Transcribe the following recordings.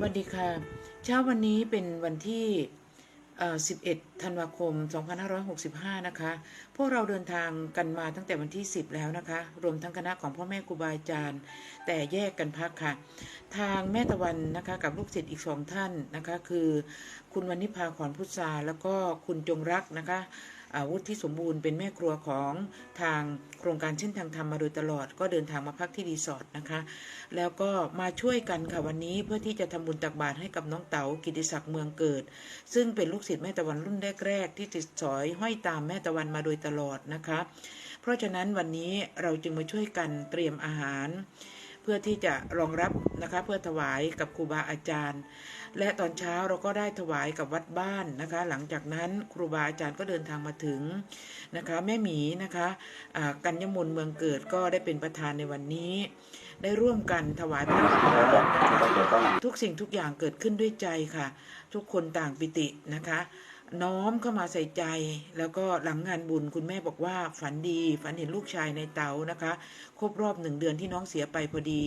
สวัสดีค่ะ เช้าวันนี้เป็นวันที่ 11 ธันวาคม 2565 นะคะ พวกเราเดินทางกันมาตั้งแต่วันที่ 10 แล้วนะคะ รวมทั้งคณะของพ่อแม่ครูบาอาจารย์ แต่แยกกันพักค่ะ ทางแม่ตะวันนะคะกับลูกศิษย์อีกสองท่านนะคะ คือ คุณวรรณิพาขอนพุทราแล้วก็คุณจงรักนะคะ อาวุธที่สมบูรณ์เป็นแม่ครัวของทางโครงการเส้นทางธรรมมาโดยตลอด ก็เดินทางมาพักที่รีสอร์ทนะคะ แล้วก็มาช่วยกันค่ะวันนี้เพื่อที่จะทำบุญตักบาตรให้กับน้องเต๋ากิติศักดิ์เมืองเกิด ซึ่งเป็นลูกศิษย์แม่ตะวันรุ่นแรกๆที่ติดสอยห้อยตามแม่ตะวันมาโดยตลอดนะคะ เพราะฉะนั้นวันนี้เราจึงมาช่วยกันเตรียมอาหาร พื่อที่จะรองรับนะคะเพื่อถวายกับครูบาอาจารย์ และตอนเช้าเราก็ได้ถวายกับวัดบ้านนะคะ หลังจากนั้นครูบาอาจารย์ก็เดินทางมาถึงนะคะแม่หมีนะคะกัญญมลเมืองเกิดก็ได้เป็นประธานในวันนี้ ได้ร่วมกันถวายพระทานนะคะทุกสิ่งทุกอย่างเกิดขึ้นด้วยใจค่ะ ทุกคนต่างปิตินะคะ น้อมเข้ามาใส่ใจ แล้วก็หลังงานบุญคุณแม่บอกว่าฝันดี ฝันเห็นลูกชายในเตานะคะ ครบรอบหนึ่งเดือนที่น้องเสียไปพอดี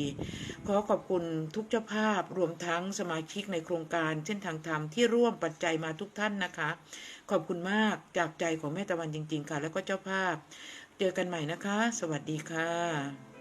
ขอขอบคุณทุกเจ้าภาพรวมทั้งสมาชิกในโครงการเส้นทางธรรมที่ร่วมปัจจัยมาทุกท่านนะคะ ขอบคุณมากจากใจของแม่ตะวันจริง ๆ ค่ะ แล้วก็เจ้าภาพ เจอกันใหม่นะคะ สวัสดีค่ะ